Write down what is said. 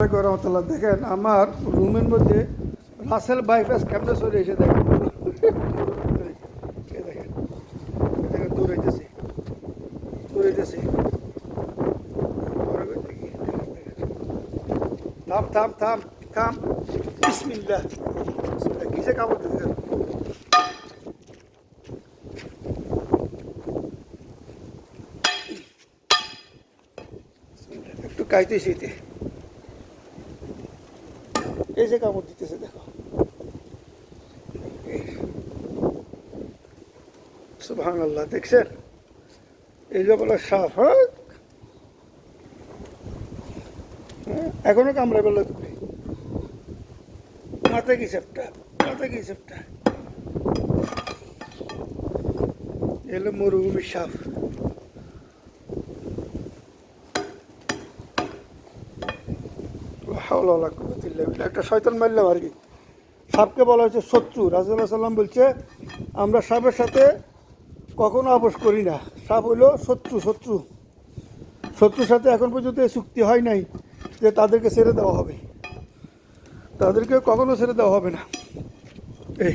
রহমতুল্লাহ, দেখেন আমার রুমের মধ্যে রাসেল বাইপাস কেমনে চলে এসে দেখেন। কিসে কামড় দিতে একটু কাইতে শীতে এই যে কামড় দিতেছে দেখো। সুবহান আল্লাহ দেখছেন? এই যে বলে সাপ হ্যাঁ? হ্যাঁ, এখনও কামড়ে বলল তুমি মাথায় কি সেপটা? মাথায় কি সেপটা? এলো মরুভূমির সাপ। একটা শয়তান মারলাম আর কি। সাপকে বলা হয়েছে শত্রু। রাজুল্লাহ সাল্লাম বলছে, আমরা সাপের সাথে কখনো আপোষ করি না। সাপ হইল শত্রু শত্রু। শত্রুর সাথে এখন পর্যন্ত এই চুক্তি হয় নাই যে তাদেরকে ছেড়ে দেওয়া হবে। তাদেরকে কখনো ছেড়ে দেওয়া হবে না। এই